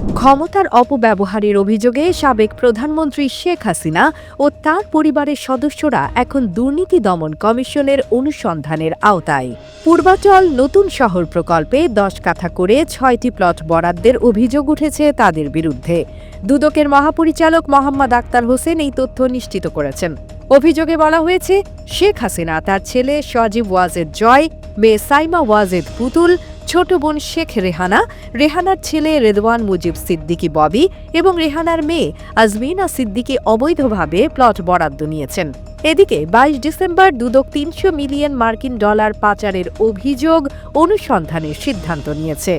ক্ষমতার অপব্যবহারের অভিযোগে সাবেক প্রধানমন্ত্রী শেখ হাসিনা ও তার পরিবারের সদস্যরা এখন দুর্নীতি দমন কমিশনের অনুসন্ধানের আওতায়। পূর্বাচল নতুন শহর প্রকল্পে দশ কাঠা করে ছয়টি প্লট বরাদ্দের অভিযোগ উঠেছে তাদের বিরুদ্ধে। দুদকের মহাপরিচালক মোহাম্মদ আক্তার হোসেন এই তথ্য নিশ্চিত করেছেন। অভিযোগে বলা হয়েছে, শেখ হাসিনা তার ছেলে সজীব ওয়াজেদ জয়, মেয়ে সাইমা ওয়াজেদ পুতুল ছোট বোন শেখ রেহানা, রেহানার ছেলে রেদওয়ান মুজিব সিদ্দিকী ববি এবং রেহানার মেয়ে আজমিনা সিদ্দিকী অবৈধভাবে প্লট বরাদ্দ নিয়েছেন। এদিকে বাইশ ডিসেম্বর দুদক তিনশো মিলিয়ন মার্কিন ডলার পাচারের অভিযোগ অনুসন্ধানের সিদ্ধান্ত নিয়েছে।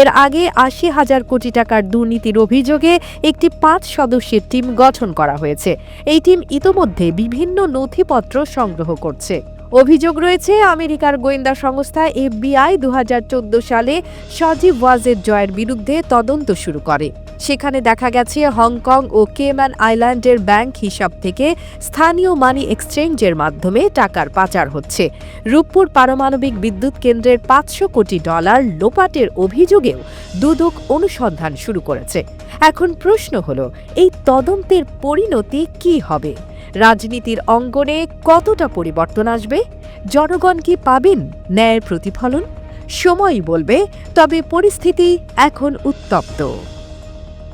এর আগে আশি হাজার কোটি টাকার দুর্নীতির অভিযোগে একটি পাঁচ সদস্যের টিম গঠন করা হয়েছে। এই টিম ইতোমধ্যে বিভিন্ন নথিপত্র সংগ্রহ করছে। অভিযোগ রয়েছে, আমেরিকার গোয়েন্দা সংস্থা এফবিআই দু হাজার চোদ্দ সালে সজীব ওয়াজেদ জয়ের বিরুদ্ধে তদন্ত শুরু করে। সেখানে দেখা গেছে, হংকং ও কেম্যান আইল্যান্ডের ব্যাংক হিসাব থেকে স্থানীয় মানি এক্সচেঞ্জের মাধ্যমে টাকার পাচার হচ্ছে। রূপপুর পারমাণবিক বিদ্যুৎ কেন্দ্রের পাঁচশো কোটি ডলার লোপাটের অভিযোগেও দুদক অনুসন্ধান শুরু করেছে। এখন প্রশ্ন হলো, এই তদন্তের পরিণতি কি হবে? রাজনীতির অঙ্গনে কতটা পরিবর্তন আসবে? জনগণ কি পাবেন ন্যায়ের প্রতিফলন? সময় বলবে, তবে পরিস্থিতি এখন উত্তপ্ত।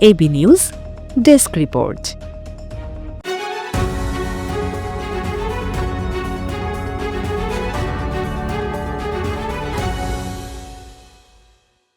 AB news, desk report.